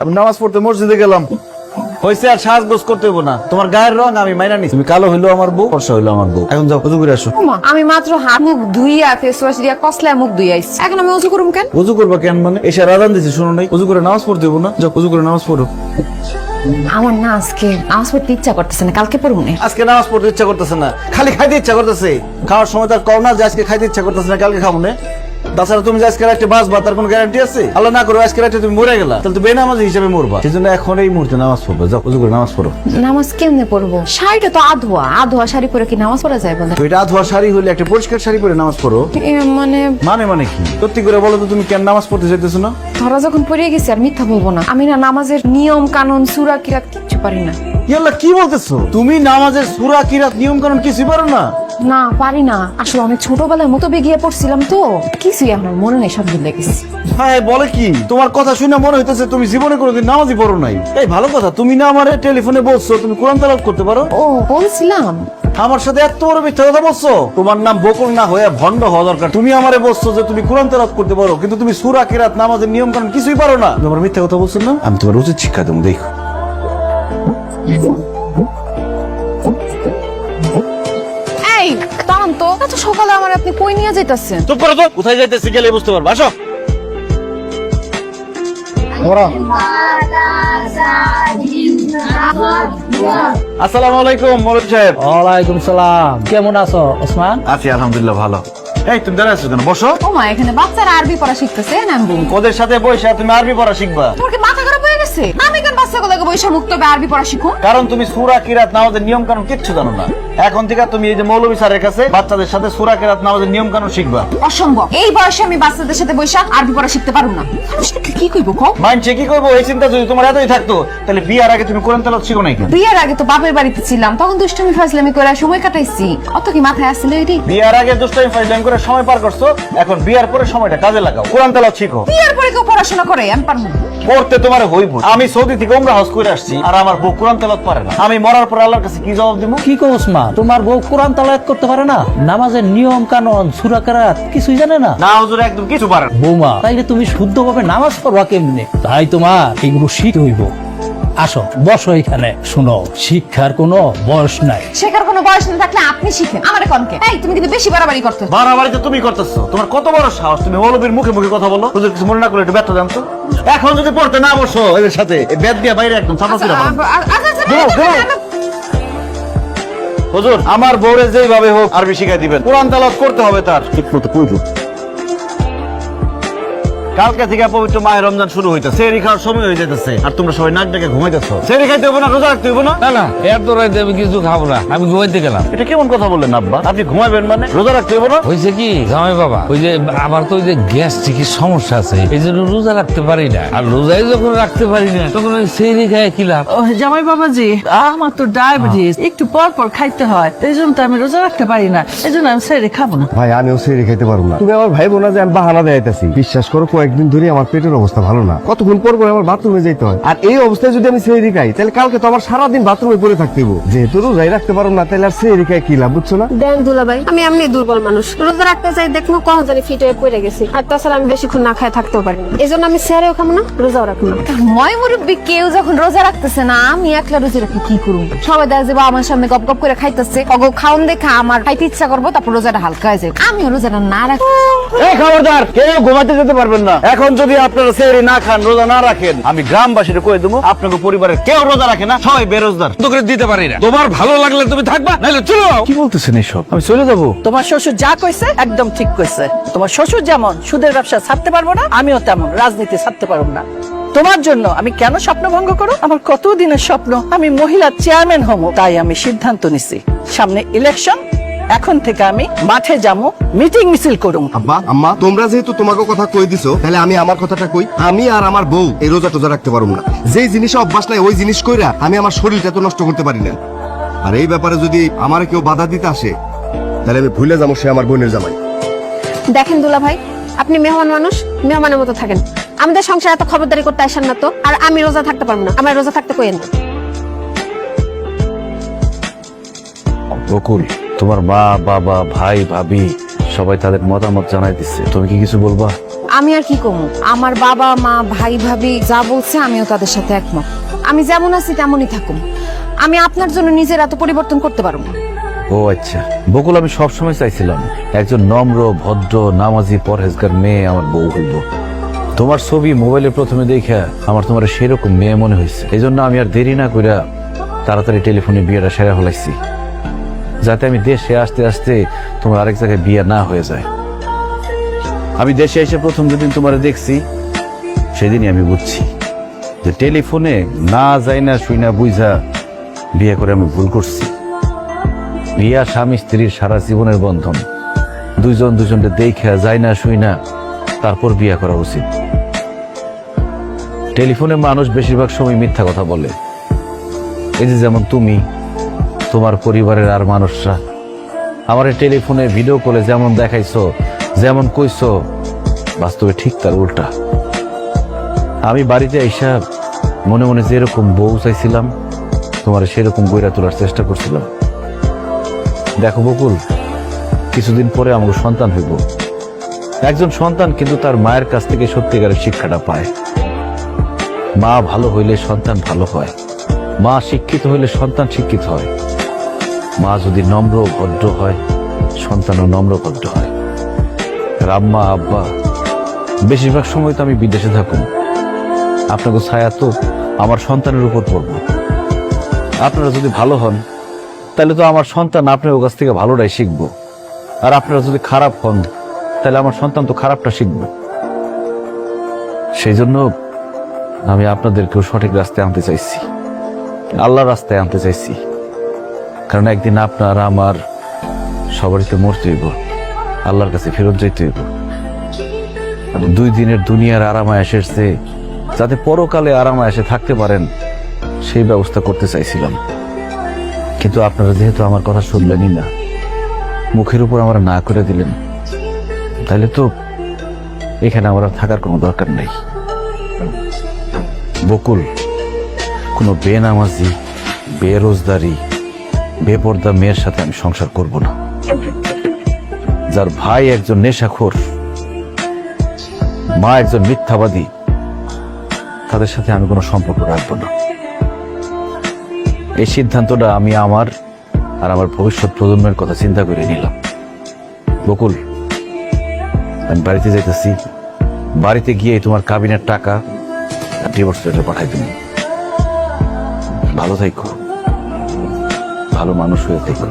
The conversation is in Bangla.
আমি নামাজ পড়তে মসজিদে গেলাম। হয়েছে আর সাজগোজ করতে হইব না। তোমার গায়ের রং আমি মাইনা নি তুমি কালো হইল আমার বউ ফর্সা হইল আমার বউ। এখন যাও উজু করে আসো। আমি মাত্র হাত মুখ ধুইয়া ফেস ওয়াশ দিয়া কসলা মুখ ধুইয়া আইছি। এখন আমি অজু করুম কেন? উজু করবা কেন মানে? এসে রাজান দিছে শুনো নাই। উজু করে নামাজ পড়তে হইব না? যাও উজু করে নামাজ পড়ো। আমার না আজকে নামাজ পড়তে ইচ্ছা করতেছে না কালকে পড়ব না। আজকে নামাজ পড়তে ইচ্ছা করতেছে না। খালি খাইতে ইচ্ছা করতেছে। খাওয়ার সময় তার কও না যে আজকে খাইতে ইচ্ছা করতেছে না কালকে খাব না। তাছাড়া তুমি আজকে বাঁচবা তার কোনো গ্যারান্টি আছে? আল্লাহ না করো আজকে তুমি মরে গেলা তাহলে তো বেনামাজি হিসেবে মরবা। সেই জন্য এখন এই মুহূর্তে নামাজ পড়বে। যাও উজু করে নামাজ পড়ো। নামাজ কেমনে পড়ব? শাড়িটা তো আধোয়া। আধোয়া শাড়ি পরে কি নামাজ পড়া যায় বলে? তো এটা ধোয়া শাড়ি হলে একটা পরিষ্কার শাড়ি পরে নামাজ পড়ো। মানে মানে মানে কি? সত্যি করে বলো তো তুমি কেন নামাজ পড়তে চাইতেছো না? ধরা যখন পড়ে গেছি আর মিথ্যা বলব না। আমি না নামাজের নিয়ম কানুন সুরা কিরাত কিচ্ছু পারি না। ইয়াল্লা কি বলতেছো? তুমি নামাজের সুরা কিরাত নিয়ম কানুন কিছুই পারো না? না পারি না। আসলে অনেক ছোটবেলায় মতো বেগিয়ে পড়ছিলাম তো। কিছুই আমার মনে নেই সব ভুলে গেছি। হ্যাঁ বলে কি? তোমার কথা শুনে মনে হইতেছে তুমি জীবনে কোনোদিন নামাজই পড়ো নাই। এই ভালো কথা। তুমি না আমার টেলিফোনে বলছো তুমি কোরআন করতে পারো? ও বলছিলাম। আমার সাথে এত বড় মিথ্যা কথা বলছো? তোমার নাম বকুল না হয়ে ভণ্ড হওয়া দরকার। তুমি আমারে বলছো যে তুমি কোরআন তেলাওয়াত করতে পারো কিন্তু তুমি সূরা কিরাত নামাজের নিয়ম কানুন কিছুই পারো না। তোমার মিথ্যা কথা বলছো না? আমি তোমার উচিত শিক্ষা দেবো দেখো। এই দাঁড়ান তো। এত সকালে আমার আপনি কই নিয়ে যাইতাছেন? চুপ করো তো কোথায় যাইতেছি গেলে বুঝতে পারব আসো। আসসালামু আলাইকুম মৌলভী সাহেব। ওয়ালাইকুম সালাম। কেমন আছো ওসমান? আছি আলহামদুলিল্লাহ ভালো। এই তুমি আছো কেন? বসো। ও মা এখানে বাচ্চারা আরবি পড়া শিখতেছে না আমি বলব। ওদের সাথে বসে তুমি আরবি পড়া শিখবা। তোমার কি মাথা খারাপ হয়ে গেছে? আমি কেন বাচ্চাগুলোকে বসে মুক্ত হবে আরবি পড়া শিখুন কারণ তুমি সূরা কিরাত নামাজের নিয়ম কানুন কিচ্ছু জানো না। এখন থেকে তুমি এই যে মৌলভী স্যারের কাছে বাচ্চাদের সাথে সুরা কিরাত নামাজের নিয়ম কানুন শিখবা। অসম্ভব। এই বয়সে আমি বাচ্চাদের সাথে বৈশা আরবি পড়া শিখতে পারব না। কি কইবো কও? মাইন্ড কি করব এই চিন্তা যদি তোমার এতই থাকতো তাহলে বিয়ার আগে তুমি কোরআন তেলাওয়াত শিখো নাই কেন? বিয়ের আগে তো বাপের বাড়িতে ছিলাম তখন দুষ্টমি ফাজলামি করে সময় কাটাইছি। অত কি মাথায় আসছিল এটি বিয়ার আগে দুষ্টাইম ফাইজলাম করে সময় পার করছ এখন বিয়ার পরে সময়টা কাজে লাগাও। কোরআন তেলাওয়াত শিখো। বিয়ের পরে কেউ পড়াশোনা করে আমি পারব না। করতে তোমার হইব। আমি সৌদি থেকে ওমরা হজ করে আসছি আর আমার বউ কোরআন তেলাওয়াত পারে না। আমি মরার পর আল্লাহর কাছে কি জবাব দিব? কি কো ওসমান? তোমার বউ কোরআন তালায়াত করতে পারে না? নামাজের নিয়ম কানুন সুরা কেরাত কিছুই জানে না? না হুজুর একদম কিছু পারে না। বৌমা তাইলে তুমি শুদ্ধভাবে নামাজ পড়বা কেমনে? তাই তোমার এগুলো শিখতে হইব। আসো বসো এখানে। শুনো শিক্ষার কোনো বয়স নাই। শেখার কোনো বয়স না থাকলে আপনি শিখেন। আমার কনকে এই তুমি কিন্তু বেশি বাড়াবাড়ি করতে বাড়াবাড়ি তো তুমি করতেছো। তোমার কত বড় সাহস? তুমি মৌলবীর মুখে মুখে কথা বলো। হুজুর কিছু মনে না করে একটু ব্যর্থ জানতো এখন যদি পড়তে না বসো এদের সাথে এই বেদ দিয়ে বাইরে একদম ছিল Go, go. হুজুর, আমার বউরে যেইভাবে হোক আরবি শিখাই দিবেন। কোরআন তালাত করতে হবে তার। ঠিক মতো কালকে থেকে পবিত্র মায়ের রমজান শুরু হইতেছে। সেরি খাওয়ার সময় হয়ে যেতেছে আর তোমরা সবাই নাক ডেকে ঘুমাইতেছো। সেরি খাইতে হবে না রোজা রাখতে হবে না? না না এর তো রাইতে আমি কিছু খাব না আমি ঘুমাইতে গেলাম। এটা কেমন কথা বললেন আব্বা? আপনি ঘুমাবেন মানে? রোজা রাখতে হবে না? হয়েছে কি জামাই বাবা ওই যে আমার তো ওই যে গ্যাস্ট্রিকের সমস্যা আছে এই জন্য রোজা রাখতে পারি না। আর রোজাই যখন রাখতে পারি না তখন ওই সেই খায় কি লাভ? ও জামাই বাবাজি আমার তো ডায়াবেটিস একটু পর পর খাইতে হয় এই জন্য তো আমি রোজা রাখতে পারি না এই জন্য আমি সেরে খাব না। ভাই আমিও সেরে খাইতে পারব না। তুমি আমার ভাই বোনা যে আমি বাহানা দেয়াইতেছি বিশ্বাস করো কয়েকদিন ধরে আমার পেটের অবস্থা ভালো না। কতক্ষণ পর পর আমার বাথরুমে যেতে হয়। আর এই অবস্থায় যদি আমি সেরি খাই তাহলে কালকে তো আমার সারাদিন বাথরুমে পড়ে থাকতে হইবো। যেহেতু রোজাই রাখতে পারব না তাহলে আর সেরি খাই কি লাভ বুঝছ না? দেন দুলাভাই আমি এমনি দুর্বল মানুষ। রোজা রাখতে চাই দেখব কখন জানি ফিট হয়ে পড়ে গেছি। আর তাছাড়া আমি বেশিক্ষণ না খায় থাকতেও পারি না। এই জন্য আমি স্যারেও খাব না রোজাও রাখব না। ময় মুরব্বী কেউ যখন রোজা রাখতেছে না আমি একলা রোজা রাখি কি করুম? সবাই দেখা যাবে আমার সামনে গপ গপ করে খাইতেছে। অগো খাওন দেখা আমার খাইতে ইচ্ছা করব তারপর রোজাটা হালকা হয়ে যায় আমিও রোজাটা না রাখি এই খবরদার কেউ ঘুমাতে যেতে পারবেন না। এখন যদি আপনারা সেহরি না খান রোজা না রাখেন আমি গ্রামবাসীরা কয়ে দেবো আপনাকে পরিবারের কেউ রোজা রাখে না সবাই বেরোজগার। তো করে দিতে পারি না। তোমার ভালো লাগলে তুমি থাকবা নাহলে চলো কি বলতেছেন এইসব আমি চলে যাব। তোমার শ্বশুর যা কইছে একদম ঠিক কইছে। তোমার শ্বশুর যেমন সুদের ব্যবসা ছাড়তে পারব না আমিও তেমন রাজনীতি ছাড়তে পারব না। তোমার জন্য আমি কেন স্বপ্ন ভঙ্গ করো? আমার কত দিনের স্বপ্ন? আমি মহিলা চেয়ারম্যান হব তাই আমি সিদ্ধান্ত নিছি। সামনে ইলেকশন এখন থেকে আমি মাঠে যাব মিটিং মিছিল করুম আব্বা আম্মা তোমরা যেহেতু তোমাকে কথা কই দিছো তাহলে আমি আমার কথাটা কই? আমি আর আমার বউ এই রোজা টোজা রাখতে পারব না। যেই জিনিসে অভ্যাস নাই ওই জিনিস কইরা আমি আমার শরীরটা তো নষ্ট করতে পারি না আর এই ব্যাপারে যদি আমার কেউ বাধা দিতে আসে তাহলে আমি ভুলে যাব সে আমার বোনের জামাই। দেখেন দুলা ভাই আপনি মেহমান মানুষ মেহমানের মতো থাকেন। আমাদের সংসারে এত খবরদারি করতে আসেন না তো আর আমি রোজা থাকতে পারব না। আমার রোজা থাকতে কইেন না বকুল তোমার মা বাবা ভাই ভাবি সবাই তাদের মতামত জানাই দিচ্ছে। তুমি কি কিছু বলবা? আমি আর কি কমু? আমার বাবা মা ভাই ভাবি যা বলছে আমিও তাদের সাথে একমত। আমি যেমন আছি তেমনই থাকুম আমি আপনার জন্য নিজের এত পরিবর্তন করতে পারব না। ও আচ্ছা। বকুল আমি সবসময় চাইছিলাম একজন নম্র ভদ্র নামাজি পরহেজগার মেয়ে আমার বউ হইব। তোমার ছবি মোবাইলে প্রথমে দেখে আমার তোমার সেরকম মেয়ে মনে হয়েছে। এই জন্য আমি আর দেরি না কইরা তাড়াতাড়ি টেলিফোনে বিয়েটা সেরা হলাইছি। যাতে আমি দেশে আসতে আসতে তোমার আরেক জায়গায় বিয়ে না হয়ে যায়। আমি দেশে এসে প্রথম যেদিন তোমার দেখছি, সেদিনই আমি বুঝছি যে টেলিফোনে না যাই না শুই না বুঝা বিয়ে করে আমি ভুল করছি। বিয়া স্বামী স্ত্রীর সারা জীবনের বন্ধন। দুইজন দুজনকে দেখে যায় না শুই না, তারপর বিয়া করা উচিত। টেলিফোনে মানুষ বেশিরভাগ সময় মিথ্যা কথা বলে। এই যে যেমন তুমি তোমার পরিবারের আর মানুষরা। আমার টেলিফোনে ভিডিও কলে যেমন দেখাইছো, যেমন কইছো, বাস্তবে ঠিক তার উল্টা। আমি বাড়িতে আইসা মনে মনে যেরকম বউ চাইছিলাম, তোমার সেরকম বইরা তোলার চেষ্টা করছিলাম। দেখো বকুল, কিছুদিন পরে আমার সন্তান হইব। একজন সন্তান কিন্তু তার মায়ের কাছ থেকে সত্যিকারের শিক্ষাটা পায়। মা ভালো হইলে সন্তান ভালো হয়। মা শিক্ষিত হইলে সন্তান শিক্ষিত হয়। মা যদি নম্র ভদ্র হয়, সন্তানও নম্র ভদ্র হয়। আর আম্মা আব্বা, বেশিরভাগ সময় তো আমি বিদেশে থাকুন। আপনাকে ছায়া তো আমার সন্তানের উপর পড়ব। আপনারা যদি ভালো হন, তাহলে তো আমার সন্তান আপনার কাছ থেকে ভালোটাই শিখব। আর আপনারা যদি খারাপ হন, তাহলে আমার সন্তান তো খারাপটা শিখবে। সেই জন্য আমি আপনাদেরকেও সঠিক রাস্তায় আনতে চাইছি। আল্লাহর রাস্তায় আনতে চাইছি। কারণ একদিন আপনার, আমার সবারই মরতে হইব। আল্লাহর কাছে ফেরত যাইতে হইব। দুই দিনের দুনিয়ার আরামায় এসেছে যাতে পরকালে আরামায় এসে থাকতে পারেন, সেই ব্যবস্থা করতে চাইছিলাম। কিন্তু আপনারা যেহেতু আমার কথা শুনলেনই না, মুখের উপর আমার না করে দিলেন, তাহলে তো এখানে আমার থাকার কোনো দরকার নেই। বকুল, কোনো বেনামাজি, বেরোজগারি বেপর্দা মেয়ের সাথে আমি সংসার করব না। যার ভাই একজন নেশাখোর, মা একজন মিথ্যাবাদী, তাদের সাথে আমি কোনো সম্পর্ক রাখব না। এই সিদ্ধান্তটা আমি আমার আর আমার ভবিষ্যৎ প্রজন্মের কথা চিন্তা করে নিলাম। বকুল, আমি বাড়িতে যাইতেছি। বাড়িতে গিয়ে তোমার কাবিনের টাকা ডিভোর্স লেটার পাঠাই তুমি। ভালো থাইকো। ভালো মানুষ হয়ে থেকো।